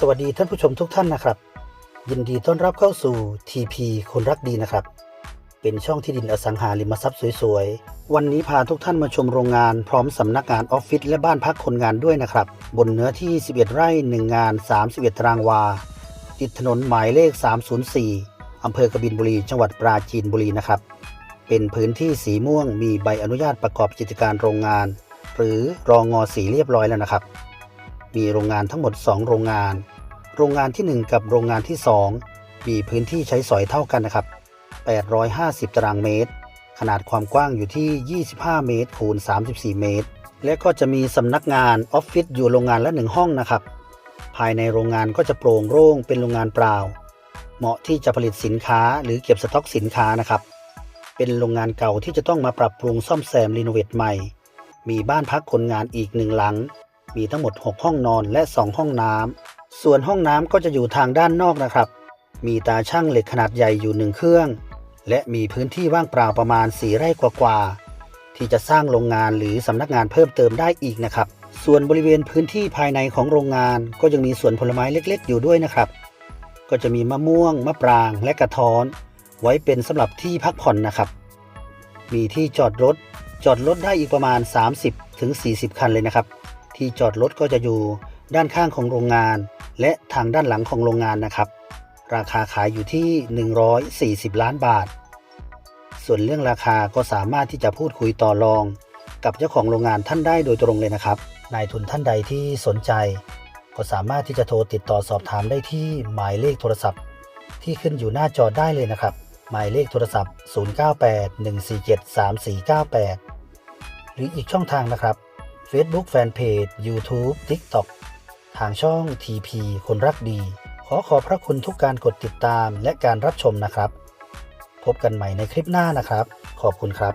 สวัสดีท่านผู้ชมทุกท่านนะครับ ยินดีต้อนรับเข้าสู่ TP คนรักดีนะครับ เป็นช่องที่ดินอสังหาริมทรัพย์สวยๆ วันนี้พาทุกท่านมาชมโรงงานพร้อมสำนักงานออฟฟิศและบ้านพักคนงานด้วยนะครับ บนเนื้อที่ 11 ไร่ 1 งาน 31 ตารางวา ติดถนนหมายเลข 304 อำเภอกบินบุรี จังหวัดปราจีนบุรีนะครับ เป็นพื้นที่สีม่วงมีใบอนุญาตประกอบกิจการโรงงาน หรือรองงอสีเรียบร้อยแล้วนะครับ มีโรงงานทั้งหมด 2 โรงงาน โรงงานทีหนึ่1 กับโรงงานที่ 2 มีพื้นที่ใช้สอยเท่ากันนะครับ 850 ตารางเมตร ขนาดความกว้างอยู่ที่ 25 เมตรคูณ 34 เมตร และก็จะมีสำนักงานออฟฟิศอยู่โรงงานละ 1 ห้องนะครับ ภายในโรงงานก็จะโปร่งโล่งเป็นโรงงานเปล่า เหมาะที่จะผลิตสินค้าหรือเก็บสต็อกสินค้านะครับ เป็นโรงงานเก่าที่จะต้องมาปรับปรุงซ่อมแซมรีโนเวทใหม่ มีบ้านพักคนงานอีกหนึ่งหลัง มีทั้งหมด 6 ห้องนอนและ 2 ห้องน้ำ ส่วนห้องน้ำก็จะอยู่ทางด้านนอกนะครับ มีตาช่างเหล็กขนาดใหญ่อยู่หนึ่งเครื่อง และมีพื้นที่ว่างเปล่าประมาณ 4 ไร่กว่าๆ ที่จะสร้างโรงงานหรือสำนักงานเพิ่มเติมได้อีกนะครับ ส่วนบริเวณพื้นที่ภายในของโรงงานก็ยังมีสวนผลไม้เล็กๆ อยู่ด้วยนะครับ ก็จะมีมะม่วง มะปราง และกระท้อน ไว้เป็นสำหรับที่พักผ่อนนะครับ มีที่จอดรถจอดรถได้อีกประมาณ 30-40ถึง40คันเลยนะครับ ที่จอดรถก็จะอยู่ด้านข้างของโรงงาน และทางด้านหลังของโรงงานนะครับ ราคาขายอยู่ที่ 140 ล้านบาท ส่วนเรื่องราคาก็สามารถที่จะพูดคุยต่อรอง กับเจ้าของโรงงานท่านได้โดยตรงเลยนะครับนายทุนท่านใดที่สนใจ ก็สามารถที่จะโทรติดต่อสอบถามได้ที่หมายเลขโทรศัพท์ ที่ขึ้นอยู่หน้าจอได้เลยนะครับ หมายเลขโทรศัพท์ 0981473498 หรืออีกช่องทางนะครับ Facebook Fanpage YouTube TikTok ทางช่อง TP คนรักดี ขอขอบพระคุณทุกการกดติดตามและการรับชมนะครับ พบกันใหม่ในคลิปหน้านะครับ ขอบคุณครับ